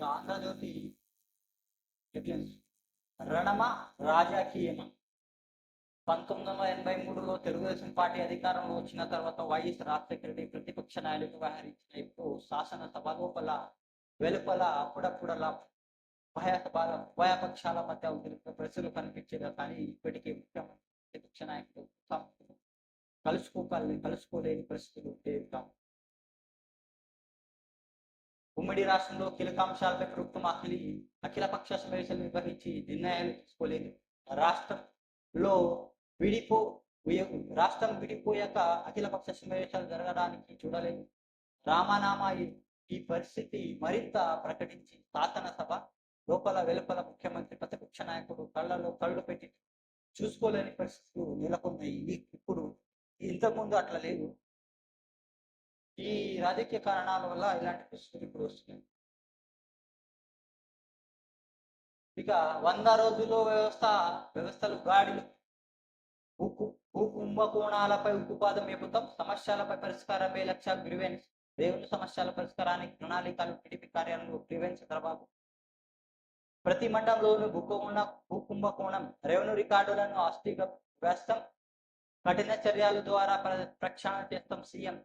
Andhra Jyothi headlines రణమ రాజకీయమ. పంతొమ్మిది వందల ఎనభై మూడులో తెలుగుదేశం పార్టీ అధికారంలో వచ్చిన తర్వాత వైఎస్ రాజశేఖర రెడ్డి ప్రతిపక్ష నాయకుడిగా వ్యవహరించిన ఇప్పుడు శాసనసభ లోపల వెలుపల అప్పుడప్పుడలా ఉభయ పక్షాల మధ్య ఉద్రిక్త ప్రశ్నలు కనిపించేది కానీ ఇప్పటికీ ముఖ్యమంత్రి ప్రతిపక్ష నాయకుడు తమకు కలుసుకోలేని పరిస్థితులు ఉండేవి ఉమ్మడి రాష్ట్రంలో కీలక అంశాలపై ప్రభుత్వం అఖిలి అఖిల పక్ష సమావేశాలు నిర్వహించి నిర్ణయాలు తీసుకోలేదు. రాష్ట్రంలో విడిపో రాష్ట్రం విడిపోయాక అఖిల పక్ష సమావేశాలు జరగడానికి చూడలేదు. రామనామా ఈ- పరిస్థితి మరింత ప్రకటించి శాసనసభ లోపల వెలుపల ముఖ్యమంత్రి ప్రతిపక్ష నాయకుడు కళ్ళలో కళ్ళు పెట్టి చూసుకోలేని పరిస్థితులు నెలకొన్నాయి. ఇప్పుడు ఇంతకుముందు అట్లా లేదు. ఈ రాజకీయ కారణాల వల్ల ఇలాంటి పరిస్థితులు ఇప్పుడు వస్తున్నాయి. ఇక వంద రోజుల్లో వ్యవస్థ వ్యవస్థలు గాడిలు. ఉక్కు భూ కుంభకోణాలపై ఉక్కుపాదం మేపుతాం సమస్యలపై పరిష్కారమే లక్ష్య గ్రివెన్స్? దేవుని సమస్యల పరిష్కారానికి ప్రణాళికలు టీడీపీ కార్యాలయంలో గ్రివెన్స్ చంద్రబాబు. ప్రతి మండలంలోనూ భూకోణ భూ కుంభకోణం రెవెన్యూ రికార్డులను ఆస్తి వేస్తాం కఠిన చర్యల ద్వారా ప్ర- ప్రక్షాళన చేస్తాం సీఎం.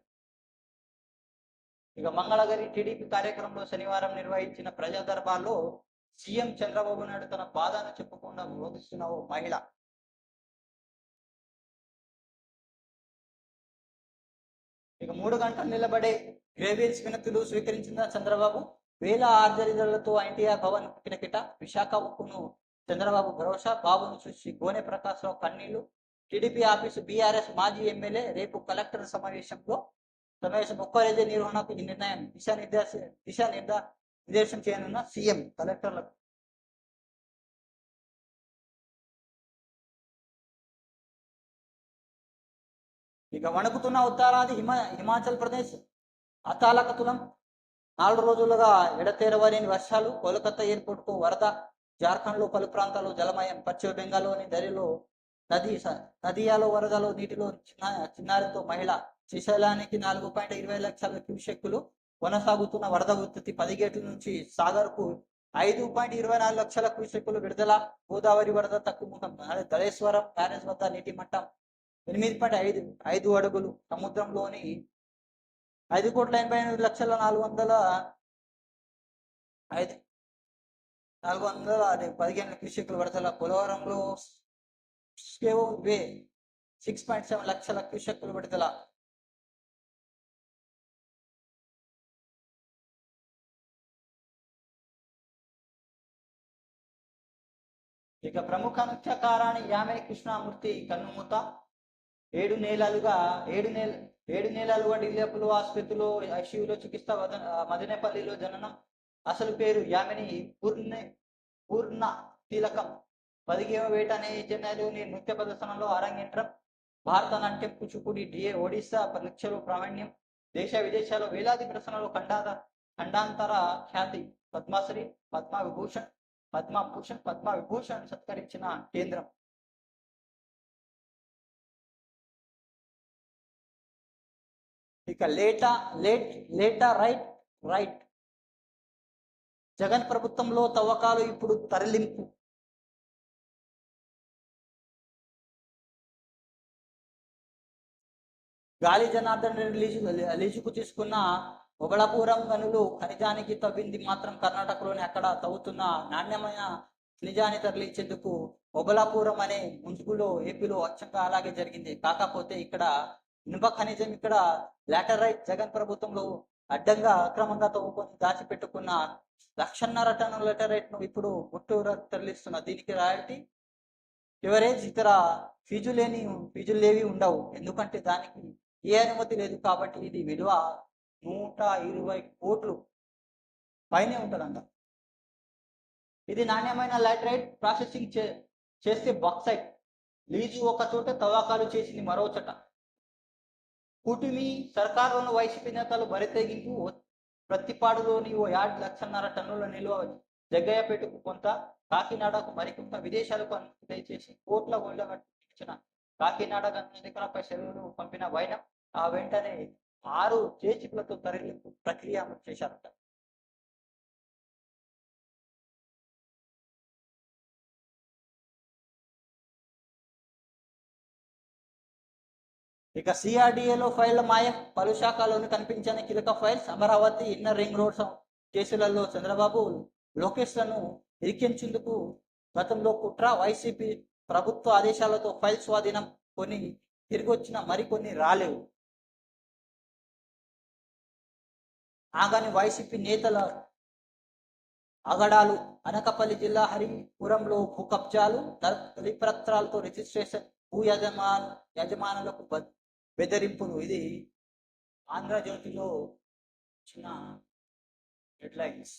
ఇక మంగళగిరి టీడీపీ కార్యక్రమంలో శనివారం నిర్వహించిన ప్రజా దర్బార్లో సీఎం చంద్రబాబు నాయుడు తన బాధను చెప్పకుండా బోధిస్తున్న ఓ మహిళ. ఇక మూడు గంటలు నిలబడే గ్రేవియన్స్ వినతులు స్వీకరించిన చంద్రబాబు వేల ఆర్జరీలతో ఎన్టీఆర్ భవన్ కిటకిట విశాఖ ఉక్కును చంద్రబాబు భరోసా బాబును చూసి గోనె ప్రకాశ్రావు కన్నీళ్ళు. టీడీపీ ఆఫీసు బీఆర్ఎస్ మాజీ ఎమ్మెల్యే రేపు కలెక్టర్ సమావేశంలో సమావేశం ఒక్కరైతే నిర్వహణకు ఈ నిర్ణయం దిశానిర్దేశ దిశా నిర్దా నిర్దేశం చేయనున్న సీఎం కలెక్టర్లకు. ఇక వణుకుతున్న ఉత్తరాది హిమ హిమాచల్ ప్రదేశ్ అతాలకతులం నాలుగు రోజులుగా ఎడతెరవలేని వర్షాలు కోలకత్తా ఎయిర్పోర్ట్కు వరద జార్ఖండ్లో పలు ప్రాంతాల్లో జలమయం పశ్చిమ బెంగాల్లోని దరిలో నది నదియాలో వరదలో నీటిలో చిన్న చిన్నారితో మహిళ శ్రీశైలానికి నాలుగు పాయింట్ ఇరవై లక్షల క్యూసెక్కులు కొనసాగుతున్న వరద ఉత్పత్తి పది గేట్ల నుంచి సాగర్కు ఐదు పాయింట్ ఇరవై నాలుగు లక్షల క్యూసెక్కులు విడుదల. గోదావరి వరద తక్కువ అదే దళేశ్వరం బ్యారేజ్ వద్ద నీటి మట్టం ఎనిమిది పాయింట్ ఐదు ఐదు అడుగులు. సముద్రంలోని ఐదు కోట్ల ఎనభై ఎనిమిది లక్షల నాలుగు వందల ఐదు నాలుగు వందల పదిహేను క్యూసెక్లు విడతల పోలవరంలో వే సిక్స్ పాయింట్ సెవెన్ లక్షల క్యూసెక్లు విడుదల. ఇక ప్రముఖ నృత్యకారాణి యామే కృష్ణమూర్తి కన్నుమూత. ఏడు నెలలుగా ఏడు నెల ఏడు నెలలుగా ఢిల్లీపులు ఆసుపత్రిలో ఐసీయూలో చికిత్స మదనేపల్లిలో మదనపల్లిలో జననం. అసలు పేరు యామిని పూర్ణ పూర్ణ తిలకం. పదిహేవ వేట అనే చెన్నైలోని నృత్య ప్రదర్శనలో అరంగేట్రం. భారత నాట్యం కూచిపూడి డిఏ ఒడిశా నృత్యలు ప్రావీణ్యం. దేశ విదేశాల్లో వేలాది ప్రదర్శనలో ఖండాత ఖండాంతర ఖ్యాతి. పద్మశ్రీ పద్మ విభూషణ్ పద్మభూషణ్ పద్మ విభూషణ్ సత్కరించిన కేంద్రం. ఇక లేటా లేట్ లేటా రైట్ రైట్. జగన్ ప్రభుత్వంలో తవ్వకాలు ఇప్పుడు తరలింపు. గాలి జనార్దన్ రెడ్డి లీజుకు తీసుకున్న ఒబళపురం గనులు ఖనిజానికి తవ్వింది మాత్రం కర్ణాటకలోని అక్కడ తవ్వుతున్న నాణ్యమైన ఖనిజాన్ని తరలించేందుకు ఒబలాపురం అనే మున్సిపులో ఏపీలో అచ్చంగా అలాగే జరిగింది. కాకపోతే ఇక్కడ ఇనుప ఖనిజం ఇక్కడ లాటరైట్ జగన్ ప్రభుత్వంలో అడ్డంగా అక్రమంగా తవ్వుకొని దాచిపెట్టుకున్న లక్షన్నర టన్నుల లెటరైట్ను ఇప్పుడు గుట్టూరు తరలిస్తున్న దీనికి రాయల్టీ ఎవరేజ్ ఇతర ఫీజు లేని ఫీజులు లేవి ఉండవు. ఎందుకంటే దానికి ఏ అనుమతి లేదు కాబట్టి ఇది విలువ నూట ఇరవై కోట్లు పైనే ఉంటుందంట. ఇది నాణ్యమైన లాటరైట్ ప్రాసెసింగ్ చే చేస్తే బాక్సైట్. లీజు ఒక చోట తవ్వకాలు చేసింది మరో చోట. కూటమి సర్కారులోని వైసీపీ నేతలు బరితెగింపు ప్రతిపాడులోని ఓ యార్డ్ లక్షన్నర టన్నుల నిల్వ జగ్గయ్యపేటకు కొంత కాకినాడకు మరికొంత విదేశాలకు అనుమతి కోట్ల గొళ్ళ ఇచ్చిన కాకినాడ గంధికలపై సెలవులు పంపిన వైనం ఆ వెంటనే ఆరు కేజీలతో తరలింపు ప్రక్రియ చేశారట. ఇక సిఆర్డిఏలో ఫైల్ మాయం పలు శాఖలోని కనిపించని కీలక files Amaravati inner ring road కేసులలో చంద్రబాబు లోకేష్లను ఇరికించేందుకు గతంలో కుట్ర వైసీపీ ప్రభుత్వ ఆదేశాలతో ఫైల్ స్వాధీనం కొన్ని తిరిగొచ్చిన మరికొన్ని రాలేవు. ఆగాని వైసీపీ నేతల అగడాలు అనకపల్లి జిల్లా హరిపురంలో భూ కబ్జాలు తలిపత్రాలతో రిజిస్ట్రేషన్ భూ యజమాన్ యజమానులకు బెదిరింపులు. ఇది ఆంధ్రజ్యోతిలో చిన్న హెడ్లైన్స్.